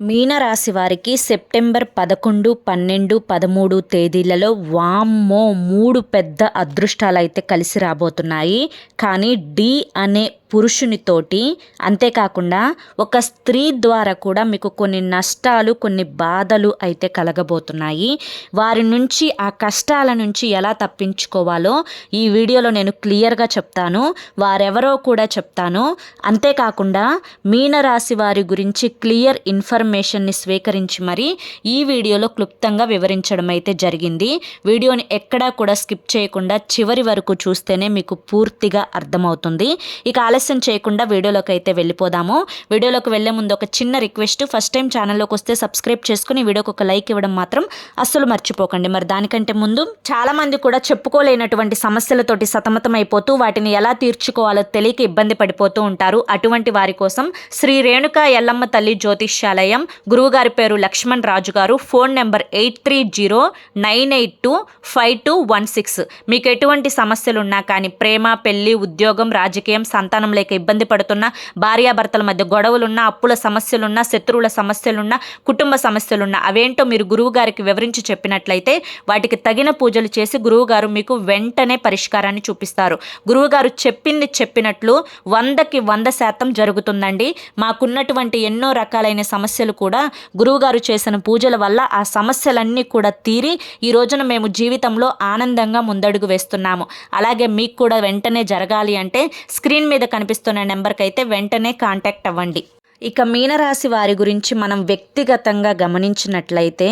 మీనరాశి వారికి సెప్టెంబర్ పదకొండు పన్నెండు పదమూడు తేదీలలో వామ్మో మూడు పెద్ద అదృష్టాలు అయితే కలిసి రాబోతున్నాయి. కానీ డి అనే పురుషునితోటి అంతేకాకుండా ఒక స్త్రీ ద్వారా కూడా మీకు కొన్ని నష్టాలు కొన్ని బాధలు అయితే కలగబోతున్నాయి. వారి నుంచి ఆ కష్టాల నుంచి ఎలా తప్పించుకోవాలో ఈ వీడియోలో నేను క్లియర్గా చెప్తాను. వారెవరో కూడా చెప్తాను. అంతేకాకుండా మీనరాశి వారి గురించి క్లియర్ ఇన్ఫర్మేషన్ని స్వీకరించి మరి ఈ వీడియోలో క్లుప్తంగా వివరించడం అయితే జరిగింది. వీడియోని ఎక్కడా కూడా స్కిప్ చేయకుండా చివరి వరకు చూస్తేనే మీకు పూర్తిగా అర్థమవుతుంది. ఇక ఆలస్యం చేయకుండా వీడియోలోకి అయితే వెళ్ళిపోదాము. వీడియోలోకి వెళ్ళే ముందు ఒక చిన్న రిక్వెస్ట్. ఫస్ట్ టైం ఛానల్లోకి వస్తే సబ్స్క్రైబ్ చేసుకుని వీడియోకి ఒక లైక్ ఇవ్వడం మాత్రం అస్సలు మర్చిపోకండి. మరి దానికంటే ముందు చాలా మంది కూడా చెప్పుకోలేనటువంటి సమస్యలతోటి సతమతం అయిపోతూ వాటిని ఎలా తీర్చుకోవాలో తెలియక ఇబ్బంది పడిపోతూ ఉంటారు. అటువంటి వారి కోసం శ్రీ రేణుక ఎల్లమ్మ తల్లి జ్యోతిష్యాలయం గురువుగారి పేరు లక్ష్మణ్ రాజు గారు phone number eight three zero nine eight two five two one six. మీకు ఎటువంటి సమస్యలు ఉన్నా కానీ ప్రేమ పెళ్ళి ఉద్యోగం రాజకీయం సంతానం లేక ఇబ్బంది పడుతున్న భార్యాభర్తల మధ్య గొడవలున్నా అప్పుల సమస్యలున్నా శత్రువుల సమస్యలున్నా కుటుంబ సమస్యలున్నా అవేంటో మీరు గురువు గారికి వివరించి చెప్పినట్లయితే వాటికి తగిన పూజలు చేసి గురువు గారు మీకు వెంటనే పరిష్కారాన్ని చూపిస్తారు. గురువుగారు చెప్పింది చెప్పినట్లు వందకి వంద శాతం జరుగుతుందండి. మాకున్నటువంటి ఎన్నో రకాలైన సమస్యలు కూడా గురువుగారు చేసిన పూజల వల్ల ఆ సమస్యలన్నీ కూడా తీరి ఈ రోజున మేము జీవితంలో ఆనందంగా ముందడుగు వేస్తున్నాము. అలాగే మీకు కూడా వెంటనే జరగాలి అంటే స్క్రీన్ మీద కనిపిస్తున్న నెంబర్కి అయితే వెంటనే కాంటాక్ట్ అవ్వండి. ఇక మీనరాశి వారి గురించి మనం వ్యక్తిగతంగా గమనించినట్లయితే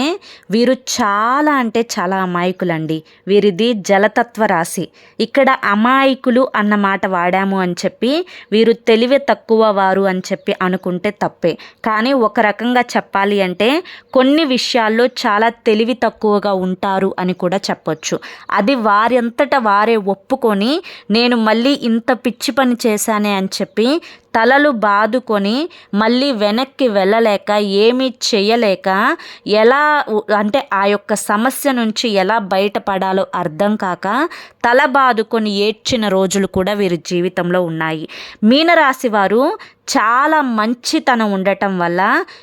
వీరు చాలా అంటే చాలా అమాయకులండి. వీరిది జలతత్వ రాశి. ఇక్కడ అమాయకులు అన్న మాట వాడాము అని చెప్పి వీరు తెలివి తక్కువ వారు అని చెప్పి అనుకుంటే తప్పే. కానీ ఒక రకంగా చెప్పాలి అంటే కొన్ని విషయాల్లో చాలా తెలివి తక్కువగా ఉంటారు అని కూడా చెప్పొచ్చు. అది వారంతట వారే ఒప్పుకొని నేను మళ్ళీ ఇంత పిచ్చి పని చేశానే అని చెప్పి తలలు బాదుకొని మళ్ళీ వెనక్కి వెళ్ళలేక ఏమీ చేయలేక ఎలా అంటే ఆ యొక్క సమస్య నుంచి ఎలా బయటపడాలో అర్థం కాక తల బాదుకొని ఏడ్చిన రోజులు కూడా వీరి జీవితంలో ఉన్నాయి. మీనరాశి వారు చాలా మంచితనం ఉండటం వల్ల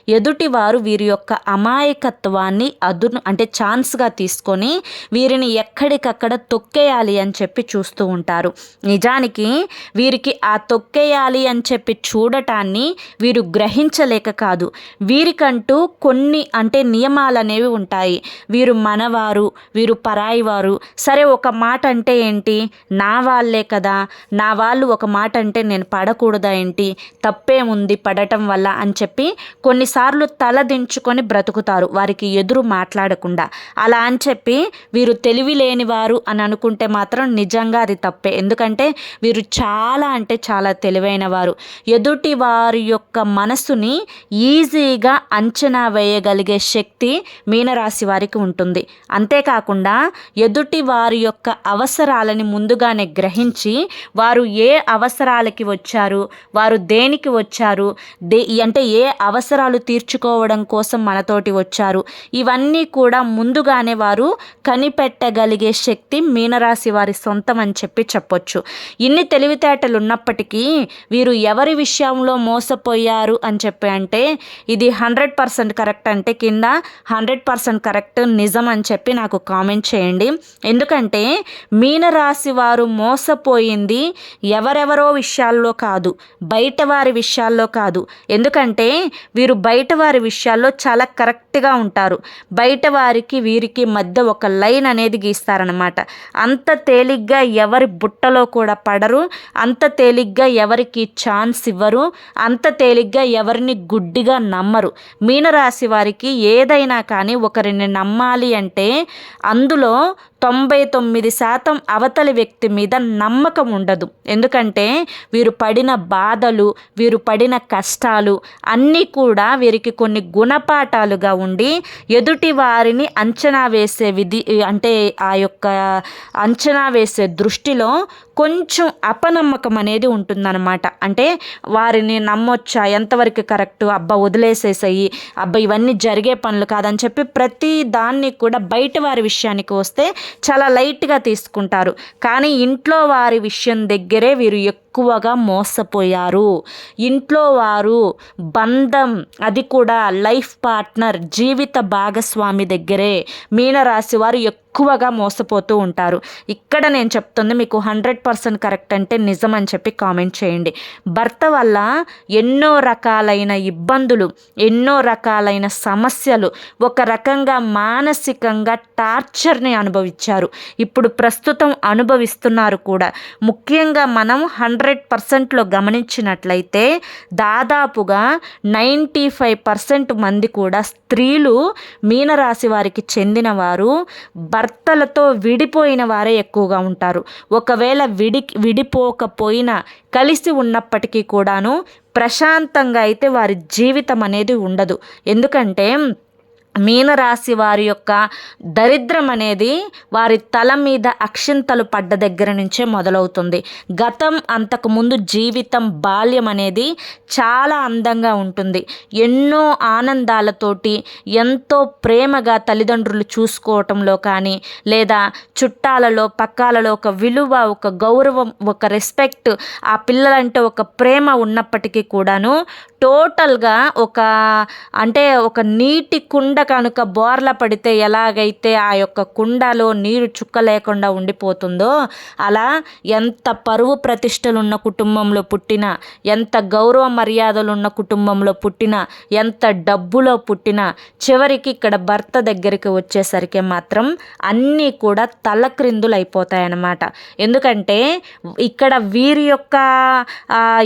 ఎదుటివారు వీరి యొక్క అమాయకత్వాన్ని అదును అంటే ఛాన్స్గా తీసుకొని వీరిని ఎక్కడికక్కడ తొక్కేయాలి అని చెప్పి చూస్తూ ఉంటారు. నిజానికి వీరికి ఆ తొక్కేయాలి అని చెప్పి చూడటాన్ని వీరు గ్రహించలేక కాదు. వీరికంటూ కొన్ని అంటే నియమాలు అనేవి ఉంటాయి. వీరు మనవారు వీరు పరాయి వారు సరే ఒక మాట అంటే ఏంటి? నా వాళ్ళే కదా. నా వాళ్ళు ఒక మాట అంటే నేను పడకూడదా ఏంటి? తప్పేముంది పడటం వల్ల అని చెప్పి కొన్నిసార్లు తల దించుకొని బ్రతుకుతారు. వారికి ఎదురు మాట్లాడకుండా. అలా అని చెప్పి వీరు తెలివి లేని వారు అని అనుకుంటే మాత్రం నిజంగా అది తప్పే. ఎందుకంటే వీరు చాలా అంటే చాలా తెలివైన వారు ఎదుటి వారి యొక్క మనసుని ఈజీగా అంచనా వేయగలిగే శక్తి మీనరాశి వారికి ఉంటుంది. అంతేకాకుండా ఎదుటి వారి యొక్క అవసరాలని ముందుగానే గ్రహించి వారు ఏ అవసరాలకి వచ్చారు వారు దేనికి దేనికి వచ్చారు. దే అంటే ఏ అవసరాలు తీర్చుకోవడం కోసం మనతోటి వచ్చారు. ఇవన్నీ కూడా ముందుగానే వారు కనిపెట్టగలిగే శక్తి మీనరాశి వారి సొంతం అని చెప్పి చెప్పొచ్చు. ఇన్ని తెలివితేటలు ఉన్నప్పటికీ వీరు ఎవరి విషయంలో మోసపోయారు అని చెప్పి అంటే ఇది హండ్రెడ్ పర్సెంట్ కరెక్ట్ అంటే కింద హండ్రెడ్ పర్సెంట్ కరెక్ట్ నిజం అని చెప్పి నాకు కామెంట్ చేయండి. ఎందుకంటే మీనరాశి వారు మోసపోయింది ఎవరెవరో విషయాల్లో కాదు. బయట వారి విషయాల్లో కాదు. ఎందుకంటే వీరు బయట వారి విషయాల్లో చాలా కరెక్ట్గా ఉంటారు. బయట వారికి వీరికి మధ్య ఒక లైన్ అనేది గీస్తారనమాట అంత తేలిగ్గా ఎవరి బుట్టలో కూడా పడరు. అంత తేలిగ్గా ఎవరికి ఛాన్స్ ఇవ్వరు. అంత తేలిగ్గా ఎవరిని గుడ్డిగా నమ్మరు. మీనరాశి వారికి ఏదైనా కానీ ఒకరిని నమ్మాలి అంటే అందులో తొంభై తొమ్మిది శాతం అవతలి వ్యక్తి మీద నమ్మకం ఉండదు. ఎందుకంటే వీరు పడిన బాధలు వీరు పడిన కష్టాలు అన్నీ కూడా వీరికి కొన్ని గుణపాఠాలుగా ఉండి ఎదుటి వారిని అంచనా వేసే విధి అంటే ఆ యొక్క అంచనా వేసే దృష్టిలో కొంచెం అపనమ్మకం అనేది ఉంటుందన్నమాట. అంటే వారిని నమ్మొచ్చా? ఎంతవరకు కరెక్ట్? అబ్బా వదిలేసేసాయి. అబ్బా ఇవన్నీ జరిగే పనులు కాదని చెప్పి ప్రతి దాన్ని కూడా బయట వారి విషయానికి వస్తే చాలా లైట్గా తీసుకుంటారు. కానీ ఇంట్లో వారి విషయం దగ్గరే వీరు ఎక్కువ ఎక్కువగా మోసపోయారు. ఇంట్లో వారు బంధం అది కూడా లైఫ్ పార్ట్నర్ జీవిత భాగస్వామి దగ్గరే మీనరాశి వారు ఎక్కువగా మోసపోతూ ఉంటారు. ఇక్కడ నేను చెప్తుంది మీకు హండ్రెడ్ పర్సెంట్ కరెక్ట్ అంటే నిజం అని చెప్పి కామెంట్ చేయండి. భర్త వల్ల ఎన్నో రకాలైన ఇబ్బందులు ఎన్నో రకాలైన సమస్యలు ఒక రకంగా మానసికంగా టార్చర్ని అనుభవించారు. ఇప్పుడు ప్రస్తుతం అనుభవిస్తున్నారు కూడా. ముఖ్యంగా మనం హండ్రెడ్ పర్సెంట్లో గమనించినట్లయితే దాదాపుగా నైంటీ ఫైవ్ పర్సెంట్ మంది కూడా స్త్రీలు మీనరాశి వారికి చెందినవారు భర్తలతో విడిపోయిన వారే ఎక్కువగా ఉంటారు. ఒకవేళ విడి విడిపోకపోయినా కలిసి ఉన్నప్పటికీ కూడాను ప్రశాంతంగా అయితే వారి జీవితం అనేది ఉండదు. ఎందుకంటే మీనరాశి వారి యొక్క దరిద్రం అనేది వారి తల మీద అక్షింతలు పడ్డ దగ్గర నుంచే మొదలవుతుంది. గతం అంతకుముందు జీవితం బాల్యం అనేది చాలా అందంగా ఉంటుంది. ఎన్నో ఆనందాలతోటి ఎంతో ప్రేమగా తల్లిదండ్రులు చూసుకోవటంలో కానీ లేదా చుట్టాలలో పక్కాలలో ఒక విలువ ఒక గౌరవం ఒక రెస్పెక్ట్ ఆ పిల్లలంటే ఒక ప్రేమ ఉన్నప్పటికీ కూడాను టోటల్గా ఒక అంటే ఒక నీటి కుండ కనుక బోర్ల పడితే ఎలాగైతే ఆ యొక్క కుండలో నీరు చుక్క లేకుండా ఉండిపోతుందో అలా ఎంత పరువు ప్రతిష్టలున్న కుటుంబంలో పుట్టిన ఎంత గౌరవ మర్యాదలున్న కుటుంబంలో పుట్టిన ఎంత డబ్బులో పుట్టిన చివరికి ఇక్కడ భర్త దగ్గరికి వచ్చేసరికి మాత్రం అన్నీ కూడా తలక్రిందులు అయిపోతాయన్నమాట ఎందుకంటే ఇక్కడ వీరి యొక్క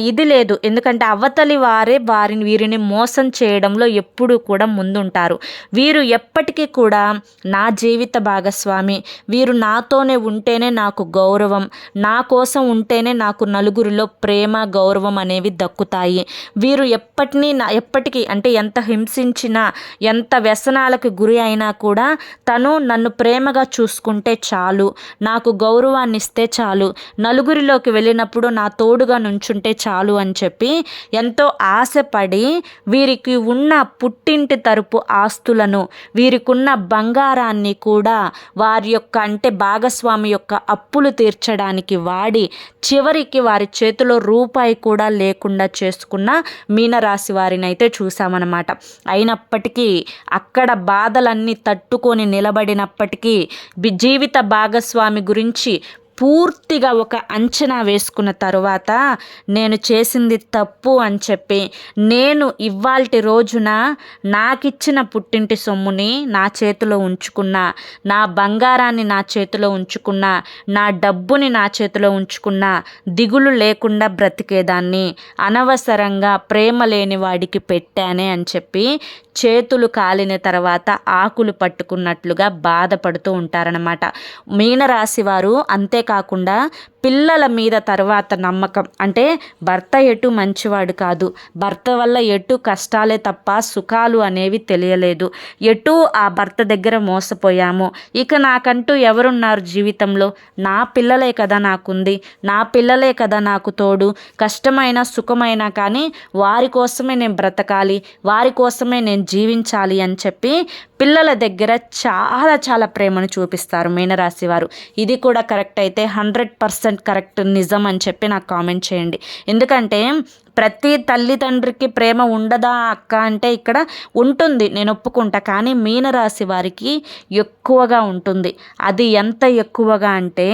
ఇది లేదు. ఎందుకంటే అవతలి వారే వారిని వీరిని మోసం చేయడంలో ఎప్పుడూ కూడా ముందుంటారు. వీరు ఎప్పటికీ కూడా నా జీవిత భాగస్వామి. వీరు నాతోనే ఉంటేనే నాకు గౌరవం. నా కోసం ఉంటేనే నాకు నలుగురిలో ప్రేమ గౌరవం అనేవి దక్కుతాయి. వీరు ఎప్పటినీ నా ఎప్పటికీ అంటే ఎంత హింసించినా ఎంత వ్యసనాలకు గురి అయినా కూడా తను నన్ను ప్రేమగా చూసుకుంటే చాలు. నాకు గౌరవాన్ని ఇస్తే చాలు. నలుగురిలోకి వెళ్ళినప్పుడు నా తోడుగా నుంచుంటే చాలు అని చెప్పి ఎంతో ఆశపడి వీరికి ఉన్న పుట్టింటి తరపు ఆస్తులు ఆస్తులను వీరికున్న బంగారాన్ని కూడా వారి యొక్క అంటే భాగస్వామి యొక్క అప్పులు తీర్చడానికి వాడి చివరికి వారి చేతిలో రూపాయి కూడా లేకుండా చేసుకున్న మీనరాశి వారిని అయితే చూసామన్నమాట. అయినప్పటికీ అక్కడ బాధలన్నీ తట్టుకొని నిలబడినప్పటికీ జీవిత భాగస్వామి గురించి పూర్తిగా ఒక అంచనా వేసుకున్న తరువాత నేను చేసింది తప్పు అని చెప్పి నేను ఇవాల్టి రోజున నాకిచ్చిన పుట్టింటి సొమ్ముని నా చేతిలో ఉంచుకున్న నా బంగారాన్ని నా చేతిలో ఉంచుకున్న నా డబ్బుని నా చేతిలో ఉంచుకున్న దిగులు లేకుండా బ్రతికేదాన్ని అనవసరంగా ప్రేమ లేని వాడికి పెట్టానే అని చెప్పి చేతులు కాలిన తర్వాత ఆకులు పట్టుకున్నట్లుగా బాధపడుతూ ఉంటారనమాట మీనరాశి వారు అంతేకాకుండా పిల్లల మీద తర్వాత నమ్మకం. అంటే భర్త ఎటు మంచివాడు కాదు. భర్త వల్ల ఎటు కష్టాలే తప్ప సుఖాలు అనేవి తెలియలేదు. ఎటు ఆ భర్త దగ్గర మోసపోయాము. ఇక నాకంటూ ఎవరున్నారు జీవితంలో? నా పిల్లలే కదా నాకుంది. నా పిల్లలే కదా నాకు తోడు. కష్టమైన సుఖమైనా కానీ వారి కోసమే నేను బ్రతకాలి. వారి కోసమే నేను జీవించాలి అని చెప్పి పిల్లల దగ్గర చాలా చాలా ప్రేమను చూపిస్తారు మీనరాశి వారు. ఇది కూడా కరెక్ట్ అయితే హండ్రెడ్ పర్సెంట్ కరెక్ట్ నిజం అని చెప్పి నాకు కామెంట్ చేయండి. ఎందుకంటే ప్రతి తల్లిదండ్రికి ప్రేమ ఉండదా అక్క అంటే ఇక్కడ ఉంటుంది నేను ఒప్పుకుంటా. కానీ మీనరాశి వారికి ఎక్కువగా ఉంటుంది. అది ఎంత ఎక్కువగా అంటే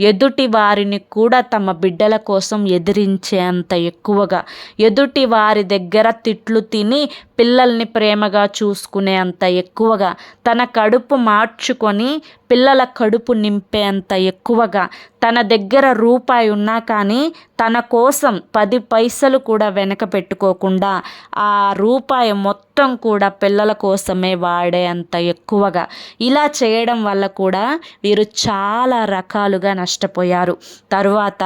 ఎదుటి వారిని కూడా తమ బిడ్డల కోసం ఎదిరించే అంత ఎక్కువగా. ఎదుటి వారి దగ్గర తిట్లు తిని పిల్లల్ని ప్రేమగా చూసుకునే అంత ఎక్కువగా. తన కడుపు మార్చుకొని పిల్లల కడుపు నింపేంత ఎక్కువగా తన దగ్గర రూపాయి ఉన్నా కానీ తన కోసం పది పైసలు కూడా వెనక పెట్టుకోకుండా ఆ రూపాయి మొత్తం కూడా పిల్లల కోసమే వాడే అంత ఎక్కువగా. ఇలా చేయడం వల్ల కూడా వీరు చాలా రకాలుగా నష్టపోయారు. తరువాత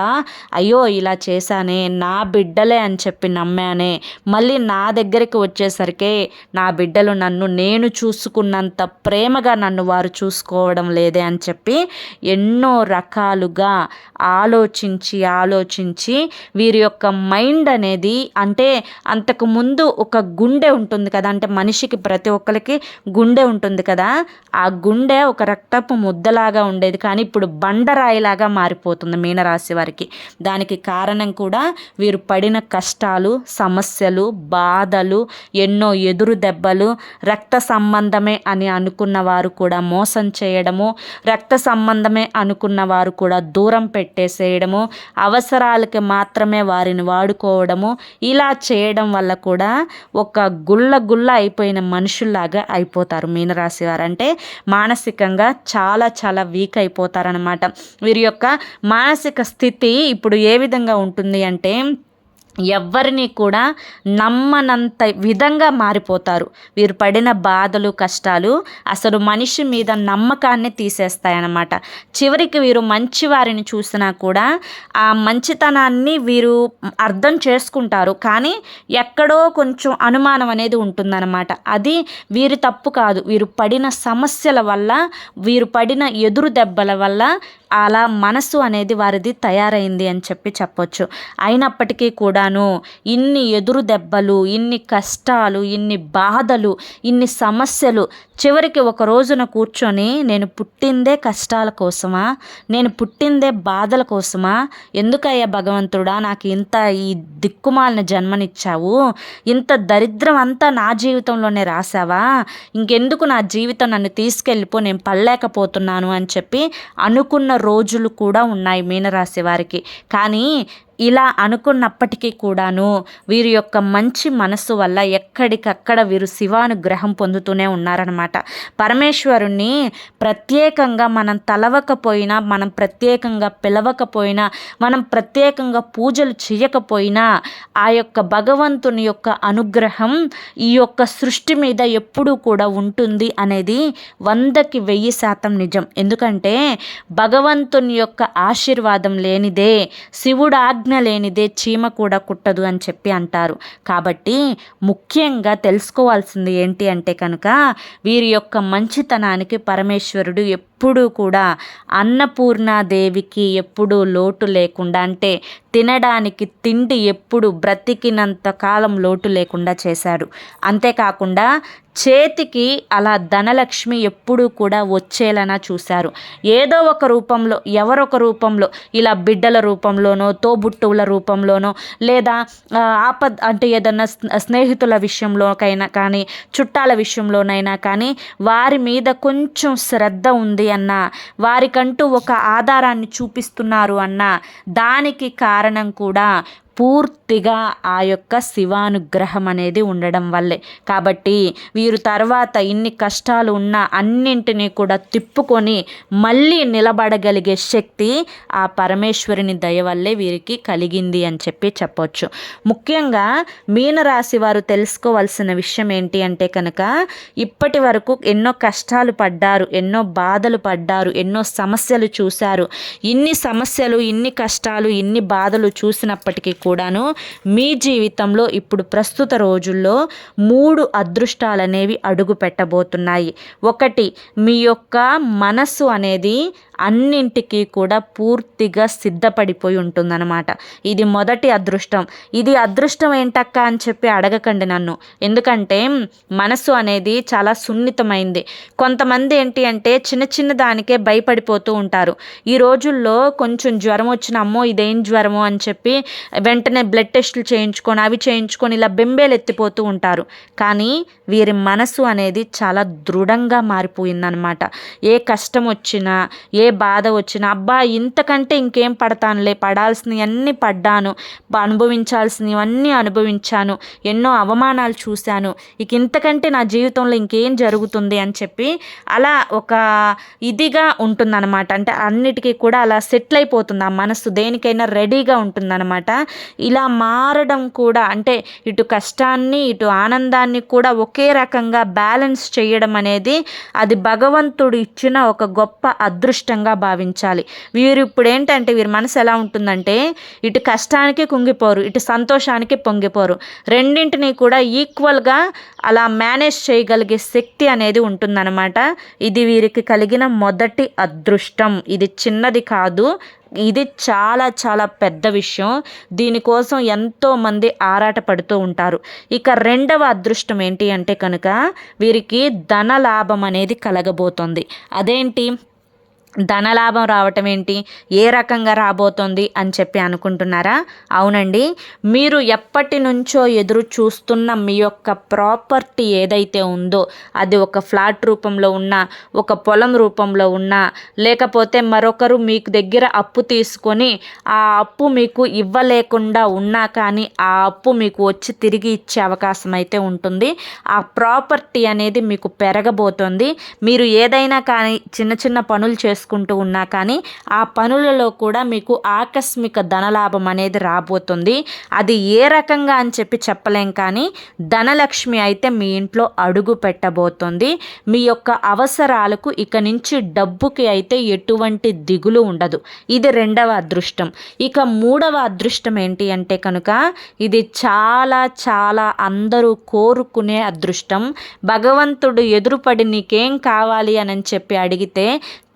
అయ్యో ఇలా చేశానే నా బిడ్డలే అని చెప్పి నమ్మానే మళ్ళీ నా దగ్గరికి వచ్చేసరికి నా బిడ్డలు నన్ను నేను చూసుకున్నంత ప్రేమగా నన్ను వారు చూసుకోవడం లేదే అని చెప్పి ఎన్నో రకాలుగా ఆలోచించి ఆలోచించి వీరి యొక్క మైండ్ అనేది అంటే అంతకు ముందు ఒక గుండె ఉంటుంది కదా కదా? అంటే మనిషికి ప్రతి ఒక్కరికి గుండె ఉంటుంది కదా? ఆ గుండె ఒక రక్తపు ముద్దలాగా ఉండేది. కానీ ఇప్పుడు బండరాయిలాగా మారిపోతుంది మీనరాశి వారికి. దానికి కారణం కూడా వీరు పడిన కష్టాలు సమస్యలు బాధలు ఎన్నో ఎదురు దెబ్బలు రక్త సంబంధమే అని అనుకున్న వారు కూడా మోసం చేయడము రక్త సంబంధమే అనుకున్న వారు కూడా దూరం పెట్టేసేయడము అవసరాలకి మాత్రమే వారిని వాడుకోవడము ఇలా చేయడం వల్ల కూడా ఒక గుళ్ళ గుళ్ళ అయిపోయిన మనుషుల్లాగా అయిపోతారు మీనరాశి వారు. అంటే మానసికంగా చాలా చాలా వీక్ అయిపోతారనమాట వీరి యొక్క మానసిక స్థితి ఇప్పుడు ఏ విధంగా ఉంటుంది అంటే ఎవ్వరిని కూడా నమ్మనంత విధంగా మారిపోతారు. వీరు పడిన బాధలు కష్టాలు అసలు మనిషి మీద నమ్మకాన్ని తీసేస్తాయన్నమాట. చివరికి వీరు మంచి వారిని చూసినా కూడా ఆ మంచితనాన్ని వీరు అర్థం చేసుకుంటారు. కానీ ఎక్కడో కొంచెం అనుమానం అనేది ఉంటుందన్నమాట. అది వీరి తప్పు కాదు. వీరు పడిన సమస్యల వల్ల వీరు పడిన ఎదురు దెబ్బల వల్ల అలా మనసు అనేది వారిది తయారైంది అని చెప్పి చెప్పొచ్చు. అయినప్పటికీ కూడాను ఇన్ని ఎదురు దెబ్బలు ఇన్ని కష్టాలు ఇన్ని బాధలు ఇన్ని సమస్యలు చివరికి ఒక రోజున కూర్చొని నేను పుట్టిందే కష్టాల కోసమా? నేను పుట్టిందే బాధల కోసమా? ఎందుకయ్యా భగవంతుడా నాకు ఇంత ఈ దిక్కుమాలిన జన్మనిచ్చావు? ఇంత దరిద్రం అంతా నా జీవితంలోనే రాసావా? ఇంకెందుకు నా జీవితం నన్ను తీసుకెళ్ళిపో నేను పడలేకపోతున్నాను అని చెప్పి అనుకున్న రోజులు కూడా ఉన్నాయి మీనరాశి వారికి. కానీ ఇలా అనుకున్నప్పటికీ కూడాను వీరి యొక్క మంచి మనసు వల్ల ఎక్కడికక్కడ వీరు శివానుగ్రహం పొందుతూనే ఉన్నారనమాట పరమేశ్వరుణ్ణి ప్రత్యేకంగా మనం తలవకపోయినా మనం ప్రత్యేకంగా పిలవకపోయినా మనం ప్రత్యేకంగా పూజలు చేయకపోయినా ఆ యొక్క భగవంతుని యొక్క అనుగ్రహం ఈ యొక్క సృష్టి మీద ఎప్పుడూ కూడా ఉంటుంది అనేది వందకి వెయ్యి శాతం నిజం. ఎందుకంటే భగవంతుని యొక్క ఆశీర్వాదం లేనిదే శివుడు ఆజ్ఞ లేనిదే చీమ కూడా కుట్టదు అని చెప్పి అంటారు. కాబట్టి ముఖ్యంగా తెలుసుకోవాల్సింది ఏంటి అంటే కనుక వీరి యొక్క మంచితనానికి పరమేశ్వరుడు ఎప్పుడూ కూడా అన్నపూర్ణాదేవికి ఎప్పుడూ లోటు లేకుండా అంటే తినడానికి తిండి ఎప్పుడు బ్రతికినంత కాలం లోటు లేకుండా చేశారు అంతేకాకుండా చేతికి అలా ధనలక్ష్మి ఎప్పుడూ కూడా వచ్చేలానా చూశారు. ఏదో ఒక రూపంలో ఎవరొక రూపంలో ఇలా బిడ్డల రూపంలోనో తోబుట్టువుల రూపంలోనో లేదా ఆపద్ అంటే ఏదన్నా స్నేహితుల విషయంలోకైనా కానీ చుట్టాల విషయంలోనైనా కానీ వారి మీద కొంచెం శ్రద్ధ ఉంది అన్న వారికంటూ ఒక ఆధారాన్ని చూపిస్తున్నారు అన్న దానికి కారణం కూడా పూర్తిగా ఆ యొక్క శివానుగ్రహం అనేది ఉండడం వల్లే. కాబట్టి వీరు తర్వాత ఇన్ని కష్టాలు ఉన్న అన్నింటినీ కూడా తిప్పుకొని మళ్ళీ నిలబడగలిగే శక్తి ఆ పరమేశ్వరుని దయ వల్లే వీరికి కలిగింది అని చెప్పి చెప్పొచ్చు. ముఖ్యంగా మీనరాశి వారు తెలుసుకోవాల్సిన విషయం ఏంటి అంటే కనుక ఇప్పటి వరకు ఎన్నో కష్టాలు పడ్డారు ఎన్నో బాధలు పడ్డారు ఎన్నో సమస్యలు చూశారు. ఇన్ని సమస్యలు ఇన్ని కష్టాలు ఇన్ని బాధలు చూసినప్పటికీ కూడాను మీ జీవితంలో ఇప్పుడు ప్రస్తుత రోజుల్లో మూడు అదృష్టాలు అనేవి అడుగు పెట్టబోతున్నాయి ఒకటి మీ యొక్క మనస్సు అనేది అన్నింటికి కూడా పూర్తిగా సిద్ధపడిపోయి ఉంటుందన్నమాట. ఇది మొదటి అదృష్టం. ఇది అదృష్టం ఏంటక్క అని చెప్పి అడగకండి నన్ను. ఎందుకంటే మనసు అనేది చాలా సున్నితమైంది. కొంతమంది ఏంటి అంటే చిన్న చిన్న దానికే భయపడిపోతూ ఉంటారు. ఈ రోజుల్లో కొంచెం జ్వరం వచ్చిన అమ్మో ఇదేం జ్వరము అని చెప్పి వెంటనే బ్లడ్ టెస్టులు చేయించుకొని అవి చేయించుకొని ఇలా బెంబేలు ఎత్తిపోతూ ఉంటారు. కానీ వీరి మనసు అనేది చాలా దృఢంగా మారిపోయిందనమాట ఏ కష్టం వచ్చినా ఏ బాధ వచ్చిన అబ్బా ఇంతకంటే ఇంకేం పడతానులే పడాల్సినవన్నీ పడ్డాను అనుభవించాల్సినవన్నీ అనుభవించాను ఎన్నో అవమానాలు చూశాను ఇక ఇంతకంటే నా జీవితంలో ఇంకేం జరుగుతుంది అని చెప్పి అలా ఒక ఇదిగా ఉంటుందన్నమాట. అంటే అన్నిటికీ కూడా అలా సెటిల్ అయిపోతుంది ఆ మనసు దేనికైనా రెడీగా ఉంటుందన్నమాట. ఇలా మారడం కూడా అంటే ఇటు కష్టాన్ని ఇటు ఆనందాన్ని కూడా ఒకే రకంగా బ్యాలెన్స్ చేయడం అనేది అది భగవంతుడు ఇచ్చిన ఒక గొప్ప అదృష్టం. అదృష్టంగా భావించాలి. వీరు ఇప్పుడు ఏంటంటే వీరి మనసు ఎలా ఉంటుందంటే ఇటు కష్టానికి కుంగిపోరు ఇటు సంతోషానికి పొంగిపోరు. రెండింటిని కూడా ఈక్వల్గా అలా మేనేజ్ చేయగలిగే శక్తి అనేది ఉంటుందన్నమాట. ఇది వీరికి కలిగిన మొదటి అదృష్టం. ఇది చిన్నది కాదు ఇది చాలా చాలా పెద్ద విషయం. దీనికోసం ఎంతోమంది ఆరాట పడుతూ ఉంటారు. ఇక రెండవ అదృష్టం ఏంటి అంటే కనుక వీరికి ధన లాభం అనేది కలగబోతుంది. అదేంటి? ధనలాభం రావటం ఏంటి? ఏ రకంగా రాబోతోంది అని చెప్పి అనుకుంటున్నారా? అవునండి. మీరు ఎప్పటి నుంచో ఎదురు చూస్తున్న మీ యొక్క ప్రాపర్టీ ఏదైతే ఉందో అది ఒక ఫ్లాట్ రూపంలో ఉన్న ఒక పొలం రూపంలో ఉన్నా లేకపోతే మరొకరు మీకు దగ్గర అప్పు తీసుకొని ఆ అప్పు మీకు ఇవ్వలేకుండా ఉన్నా కానీ ఆ అప్పు మీకు వచ్చి తిరిగి ఇచ్చే అవకాశం అయితే ఉంటుంది. ఆ ప్రాపర్టీ అనేది మీకు పెరగబోతోంది. మీరు ఏదైనా కానీ చిన్న చిన్న పనులు చేస్తూ చేసుకుంటూ ఉన్నా కానీ ఆ పనులలో కూడా మీకు ఆకస్మిక ధనలాభం అనేది రాబోతుంది. అది ఏ రకంగా అని చెప్పి చెప్పలేం కానీ ధనలక్ష్మి అయితే మీ ఇంట్లో అడుగు పెట్టబోతుంది. మీ యొక్క అవసరాలకు ఇక నుంచి డబ్బుకి అయితే ఎటువంటి దిగులు ఉండదు. ఇది రెండవ అదృష్టం. ఇక మూడవ అదృష్టం ఏంటి అంటే కనుక ఇది చాలా చాలా అందరూ కోరుకునే అదృష్టం. భగవంతుడు ఎదురుపడి నీకేం కావాలి అని చెప్పి అడిగితే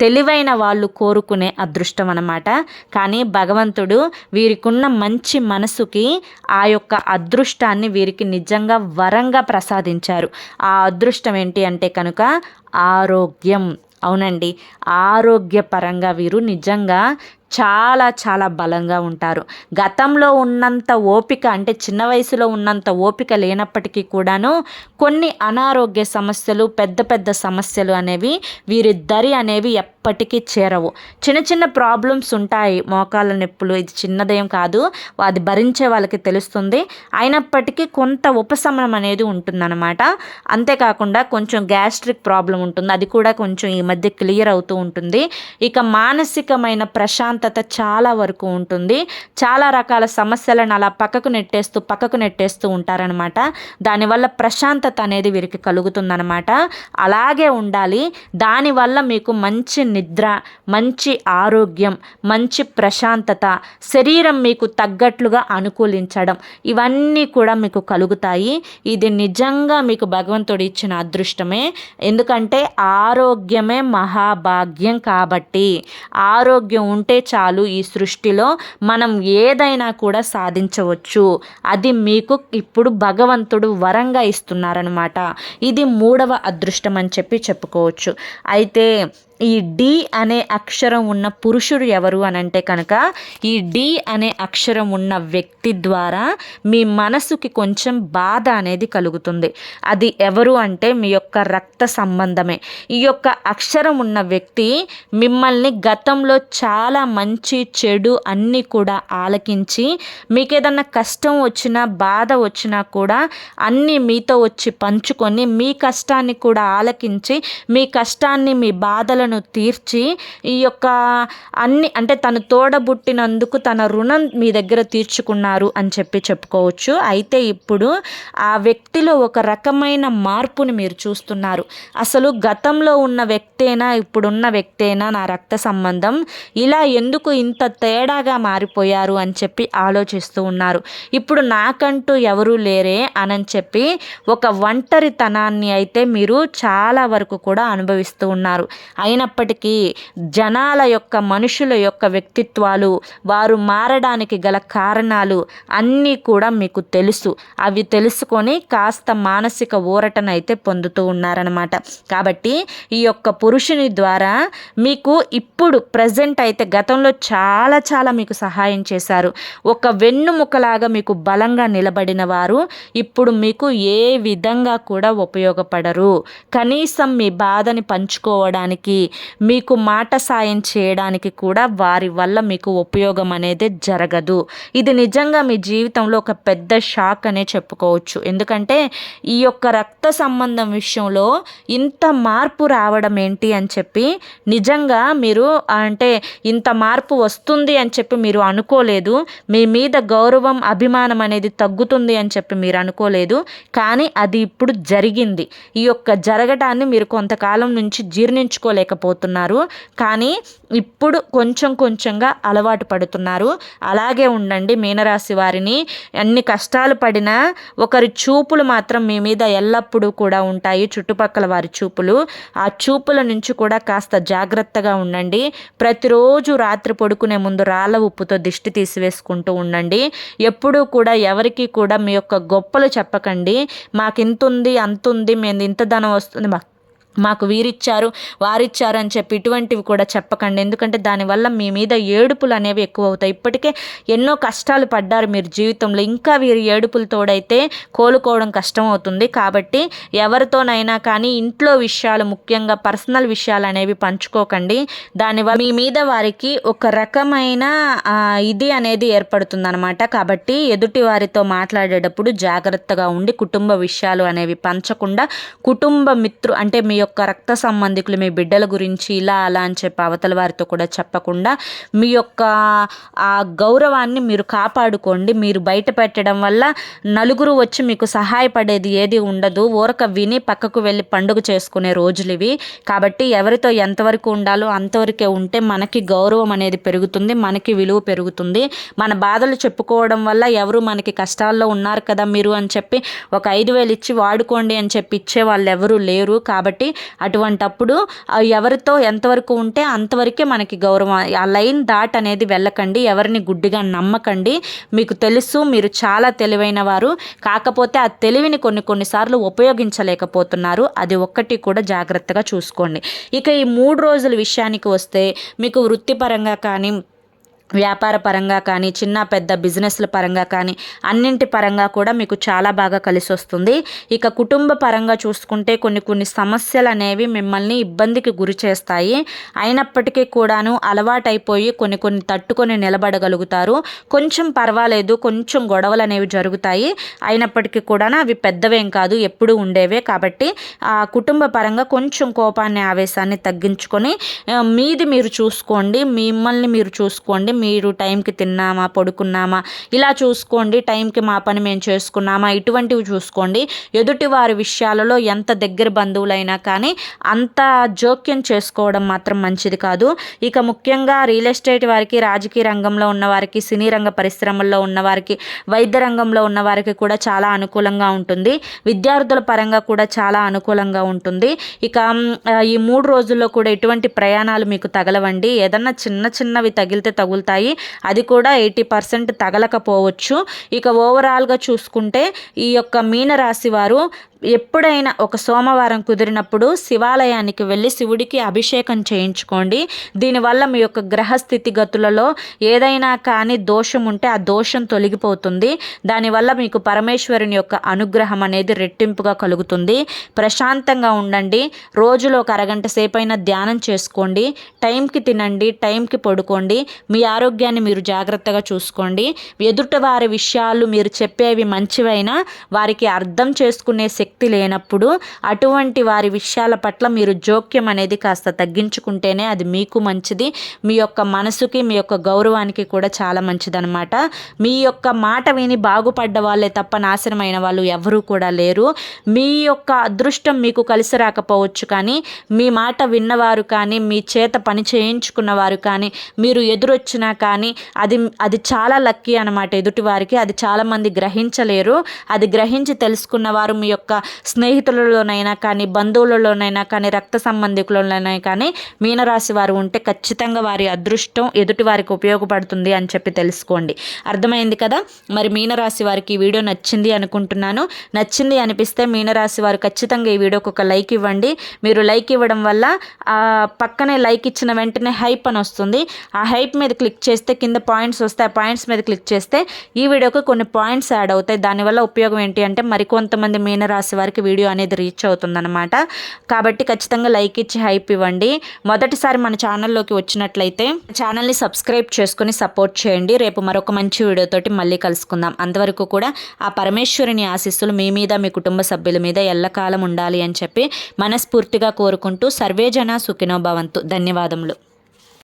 తెలివైన వాళ్ళు కోరుకునే అదృష్టం అన్నమాట. కానీ భగవంతుడు వీరికున్న మంచి మనసుకి ఆ యొక్క అదృష్టాన్ని వీరికి నిజంగా వరంగా ప్రసాదించారు. ఆ అదృష్టం ఏంటి అంటే కనుక ఆరోగ్యం. అవునండి. ఆరోగ్యపరంగా వీరు నిజంగా చాలా చాలా బలంగా ఉంటారు. గతంలో ఉన్నంత ఓపిక అంటే చిన్న వయసులో ఉన్నంత ఓపిక లేనప్పటికీ కూడాను కొన్ని అనారోగ్య సమస్యలు పెద్ద పెద్ద సమస్యలు అనేవి వీరిద్దరి అనేవి ఎప్పటికీ చేరవు. చిన్న చిన్న ప్రాబ్లమ్స్ ఉంటాయి. మోకాళ్ళ నొప్పులు ఇది చిన్నదేం కాదు. అది భరించే వాళ్ళకి తెలుస్తుంది. అయినప్పటికీ కొంత ఉపశమనం అనేది ఉంటుందన్నమాట. అంతేకాకుండా కొంచెం గ్యాస్ట్రిక్ ప్రాబ్లం ఉంటుంది. అది కూడా కొంచెం ఈ మధ్య క్లియర్ అవుతూ ఉంటుంది. ఇక మానసికమైన ప్రశాంత ప్రశాంతత చాలా వరకు ఉంటుంది. చాలా రకాల సమస్యలను అలా పక్కకు నెట్టేస్తూ పక్కకు నెట్టేస్తూ ఉంటారనమాట దానివల్ల ప్రశాంతత అనేది వీరికి కలుగుతుందనమాట అలాగే ఉండాలి. దానివల్ల మీకు మంచి నిద్ర మంచి ఆరోగ్యం మంచి ప్రశాంతత శరీరం మీకు తగ్గట్లుగా అనుకూలించడం ఇవన్నీ కూడా మీకు కలుగుతాయి. ఇది నిజంగా మీకు భగవంతుడు ఇచ్చిన అదృష్టమే. ఎందుకంటే ఆరోగ్యమే మహాభాగ్యం కాబట్టి. ఆరోగ్యం ఉంటే చాలు ఈ సృష్టిలో మనం ఏదైనా కూడా సాధించవచ్చు. అది మీకు ఇప్పుడు భగవంతుడు వరంగా ఇస్తున్నారనమాట ఇది మూడవ అదృష్టం అని చెప్పి చెప్పుకోవచ్చు. అయితే ఈ డి అనే అక్షరం ఉన్న పురుషుడు ఎవరు అని అంటే కనుక ఈ డి అనే అక్షరం ఉన్న వ్యక్తి ద్వారా మీ మనసుకి కొంచెం బాధ అనేది కలుగుతుంది. అది ఎవరు అంటే మీ యొక్క రక్త సంబంధమే. ఈ యొక్క అక్షరం ఉన్న వ్యక్తి మిమ్మల్ని గతంలో చాలా మంచి చెడు అన్నీ కూడా ఆలకించి మీకు ఏదన్నా కష్టం వచ్చినా బాధ వచ్చినా కూడా అన్నీ మీతో వచ్చి పంచుకొని మీ కష్టాన్ని కూడా ఆలకించి మీ కష్టాన్ని మీ బాధలను కోరికలను తీర్చి ఈ యొక్క అన్ని అంటే తను తోడబుట్టినందుకు తన రుణం మీ దగ్గర తీర్చుకున్నారు అని చెప్పి చెప్పుకోవచ్చు. అయితే ఇప్పుడు ఆ వ్యక్తిలో ఒక రకమైన మార్పుని మీరు చూస్తున్నారు. అసలు గతంలో ఉన్న వ్యక్తేనా ఇప్పుడున్న వ్యక్తేనా నా రక్త సంబంధం? ఇలా ఎందుకు ఇంత తేడాగా మారిపోయారు అని చెప్పి ఆలోచిస్తూ ఉన్నారు. ఇప్పుడు నాకంటూ ఎవరూ లేరే అని చెప్పి ఒక ఒంటరితనాన్ని అయితే మీరు చాలా వరకు కూడా అనుభవిస్తూ ఉన్నారు. అయినా అయినప్పటికీ జనాల యొక్క మనుషుల యొక్క వ్యక్తిత్వాలు వారు మారడానికి గల కారణాలు అన్నీ కూడా మీకు తెలుసు. అవి తెలుసుకొని కాస్త మానసిక ఊరటనైతే పొందుతూ ఉన్నారనమాట కాబట్టి ఈ యొక్క పురుషుని ద్వారా మీకు ఇప్పుడు ప్రజెంట్ అయితే గతంలో చాలా చాలా మీకు సహాయం చేశారు. ఒక వెన్నుముకలాగా మీకు బలంగా నిలబడిన వారు ఇప్పుడు మీకు ఏ విధంగా కూడా ఉపయోగపడరు. కనీసం మీ బాధని పంచుకోవడానికి మీకు మాట సాయం చేయడానికి కూడా వారి వల్ల మీకు ఉపయోగం అనేది జరగదు. ఇది నిజంగా మీ జీవితంలో ఒక పెద్ద షాక్ అనే చెప్పుకోవచ్చు. ఎందుకంటే ఈ యొక్క రక్త సంబంధం విషయంలో ఇంత మార్పు రావడం ఏంటి అని చెప్పి నిజంగా మీరు అంటే ఇంత మార్పు వస్తుంది అని చెప్పి మీరు అనుకోలేదు. మీ మీద గౌరవం అభిమానం అనేది తగ్గుతుంది అని చెప్పి మీరు అనుకోలేదు. కానీ అది ఇప్పుడు జరిగింది. ఈ యొక్క జరగటాన్ని మీరు కొంతకాలం నుంచి జీర్ణించుకోలేక చేయలేకపోతున్నారు కానీ ఇప్పుడు కొంచెం కొంచెంగా అలవాటు పడుతున్నారు. అలాగే ఉండండి మీనరాశి వారిని. ఎన్ని కష్టాలు పడినా ఒకరి చూపులు మాత్రం మీ మీద ఎల్లప్పుడూ కూడా ఉంటాయి. చుట్టుపక్కల వారి చూపులు. ఆ చూపుల నుంచి కూడా కాస్త జాగ్రత్తగా ఉండండి. ప్రతిరోజు రాత్రి పడుకునే ముందు రాళ్ళ ఉప్పుతో దిష్టి తీసివేసుకుంటూ ఉండండి. ఎప్పుడూ కూడా ఎవరికి కూడా మీ యొక్క గొప్పలు చెప్పకండి. మాకు ఇంత ఉంది అంత ఉంది మేము ఇంత ధనం వస్తుంది మాకు మాకు వీరిచ్చారు వారిచ్చారు అని చెప్పి ఇటువంటివి కూడా చెప్పకండి. ఎందుకంటే దానివల్ల మీ మీద ఏడుపులు అనేవి ఎక్కువ అవుతాయి ఇప్పటికే ఎన్నో కష్టాలు పడ్డారు మీరు జీవితంలో. ఇంకా వీరి ఏడుపులతోడైతే కోలుకోవడం కష్టం అవుతుంది కాబట్టి ఎవరితోనైనా కానీ ఇంట్లో విషయాలు ముఖ్యంగా పర్సనల్ విషయాలు అనేవి పంచుకోకండి. దానివల్ల మీ మీద వారికి ఒక రకమైన ఇది అనేది ఏర్పడుతుంది అనమాట కాబట్టి ఎదుటి వారితో మాట్లాడేటప్పుడు జాగ్రత్తగా ఉండి కుటుంబ విషయాలు అనేవి పంచకుండా కుటుంబ మిత్రు అంటే మీ యొక్క రక్త సంబంధికులు మీ బిడ్డల గురించి ఇలా అలా అని చెప్పి అవతల వారితో కూడా చెప్పకుండా మీ యొక్క ఆ గౌరవాన్ని మీరు కాపాడుకోండి. మీరు బయట పెట్టడం వల్ల నలుగురు వచ్చి మీకు సహాయపడేది ఏది ఉండదు. ఊరక విని పక్కకు వెళ్ళి పండుగ చేసుకునే రోజులు ఇవి. కాబట్టి ఎవరితో ఎంతవరకు ఉండాలో అంతవరకే ఉంటే మనకి గౌరవం అనేది పెరుగుతుంది మనకి విలువ పెరుగుతుంది. మన బాధలు చెప్పుకోవడం వల్ల ఎవరు మనకి కష్టాల్లో ఉన్నారు కదా మీరు అని చెప్పి ఒక ఐదు వేలు ఇచ్చి వాడుకోండి అని చెప్పి ఇచ్చే వాళ్ళు ఎవరు లేరు. కాబట్టి అటువంటప్పుడు ఎవరితో ఎంతవరకు ఉంటే అంతవరకే మనకి గౌరవం. ఆ లైన్ దాట్ అనేది వెళ్ళకండి ఎవరిని గుడ్డిగా నమ్మకండి. మీకు తెలుసు మీరు చాలా తెలివైన వారు. కాకపోతే ఆ తెలివిని కొన్ని కొన్నిసార్లు ఉపయోగించలేకపోతున్నారు. అది ఒక్కటి కూడా జాగ్రత్తగా చూసుకోండి. ఇక ఈ మూడు రోజుల విషయానికి వస్తే మీకు వృత్తిపరంగా కానీ వ్యాపార పరంగా కానీ చిన్న పెద్ద బిజినెస్ల పరంగా కానీ అన్నింటి పరంగా కూడా మీకు చాలా బాగా కలిసి వస్తుంది. ఇక కుటుంబ పరంగా చూసుకుంటే కొన్ని కొన్ని సమస్యలు అనేవి మిమ్మల్ని ఇబ్బందికి గురి చేస్తాయి. అయినప్పటికీ కూడాను అలవాటైపోయి కొన్ని కొన్ని తట్టుకొని నిలబడగలుగుతారు. కొంచెం పర్వాలేదు కొంచెం గొడవలు అనేవి జరుగుతాయి. అయినప్పటికీ కూడా అవి పెద్దవేం కాదు ఎప్పుడు ఉండేవే కాబట్టి ఆ కుటుంబ పరంగా కొంచెం కోపాన్ని ఆవేశాన్ని తగ్గించుకొని మీది మీరు చూసుకోండి మిమ్మల్ని మీరు చూసుకోండి మీరు టైంకి తిన్నామా పడుకున్నామా ఇలా చూసుకోండి టైంకి మా పని మేము చేసుకున్నామా ఇటువంటివి చూసుకోండి. ఎదుటి వారి విషయాలలో ఎంత దగ్గర బంధువులైనా కానీ అంత జోక్యం చేసుకోవడం మాత్రం మంచిది కాదు. ఇక ముఖ్యంగా రియల్ ఎస్టేట్ వారికి రాజకీయ రంగంలో ఉన్నవారికి సినీ రంగ పరిశ్రమల్లో ఉన్నవారికి వైద్య రంగంలో ఉన్నవారికి కూడా చాలా అనుకూలంగా ఉంటుంది. విద్యార్థుల పరంగా కూడా చాలా అనుకూలంగా ఉంటుంది. ఇక ఈ మూడు రోజుల్లో కూడా ఎటువంటి ప్రయాణాలు మీకు తగలవండి. ఏదన్నా చిన్న చిన్నవి తగిలితే తగులుతాయి. తగులుతాయి అది కూడా ఎయిటీ పర్సెంట్ తగలకపోవచ్చు. ఇక ఓవరాల్గా చూసుకుంటే ఈ యొక్క మీనరాశి వారు ఎప్పుడైనా ఒక సోమవారం కుదిరినప్పుడు శివాలయానికి వెళ్ళి శివుడికి అభిషేకం చేయించుకోండి. దీనివల్ల మీ యొక్క గ్రహ స్థితిగతులలో ఏదైనా కానీ దోషం ఉంటే ఆ దోషం తొలగిపోతుంది. దానివల్ల మీకు పరమేశ్వరుని యొక్క అనుగ్రహం అనేది రెట్టింపుగా కలుగుతుంది. ప్రశాంతంగా ఉండండి. రోజులో ఒక అరగంట సేపైనా ధ్యానం చేసుకోండి. టైంకి తినండి టైంకి పడుకోండి. మీ ఆరోగ్యాన్ని మీరు జాగ్రత్తగా చూసుకోండి. ఎదుటవారి విషయాలు మీరు చెప్పేవి మంచివైనా వారికి అర్థం చేసుకునే శక్తి లేనప్పుడు అటువంటి వారి విషయాల పట్ల మీరు జోక్యం అనేది కాస్త తగ్గించుకుంటేనే అది మీకు మంచిది. మీ యొక్క మనసుకి మీ యొక్క గౌరవానికి కూడా చాలా మంచిదనమాట మీ యొక్క మాట విని బాగుపడ్డ వాళ్ళే తప్ప నాశనమైన వాళ్ళు ఎవరూ కూడా లేరు. మీ యొక్క అదృష్టం మీకు కలిసి రాకపోవచ్చు కానీ మీ మాట విన్నవారు కానీ మీ చేత పని చేయించుకున్నవారు కానీ మీరు ఎదురొచ్చినా కానీ అది అది చాలా లక్కీ అనమాట ఎదుటివారికి. అది చాలామంది గ్రహించలేరు. అది గ్రహించి తెలుసుకున్నవారు మీ యొక్క స్నేహితులలోనైనా కానీ బంధువులలోనైనా కానీ రక్త సంబంధికులలోనైనా కానీ మీనరాశి వారు ఉంటే ఖచ్చితంగా వారి అదృష్టం ఎదుటి వారికి ఉపయోగపడుతుంది అని చెప్పి తెలుసుకోండి. అర్థమైంది కదా? మరి మీనరాశి వారికి ఈ వీడియో నచ్చింది అనుకుంటున్నాను. నచ్చింది అనిపిస్తే మీనరాశి వారు ఖచ్చితంగా ఈ వీడియోకి ఒక లైక్ ఇవ్వండి. మీరు లైక్ ఇవ్వడం వల్ల పక్కనే లైక్ ఇచ్చిన వెంటనే హైప్ అని వస్తుంది. ఆ హైప్ మీద క్లిక్ చేస్తే కింద పాయింట్స్ వస్తాయి ఆ పాయింట్స్ మీద క్లిక్ చేస్తే ఈ వీడియోకి కొన్ని పాయింట్స్ యాడ్ అవుతాయి. దానివల్ల ఉపయోగం ఏంటి అంటే మరికొంతమంది మీనరాశి వారికి వీడియో అనేది రీచ్ అవుతుందన్నమాట. కాబట్టి ఖచ్చితంగా లైక్ ఇచ్చి హైప్ ఇవ్వండి. మొదటిసారి మన ఛానల్లోకి వచ్చినట్లయితే ఛానల్ని సబ్స్క్రైబ్ చేసుకుని సపోర్ట్ చేయండి. రేపు మరొక మంచి వీడియోతోటి మళ్ళీ కలుసుకుందాం. అంతవరకు కూడా ఆ పరమేశ్వరుని ఆశీస్సులు మీ మీద మీ కుటుంబ సభ్యుల మీద ఎల్లకాలం ఉండాలి అని చెప్పి మనస్ఫూర్తిగా కోరుకుంటూ సర్వేజన సుఖినో భవంతు. ధన్యవాదములు.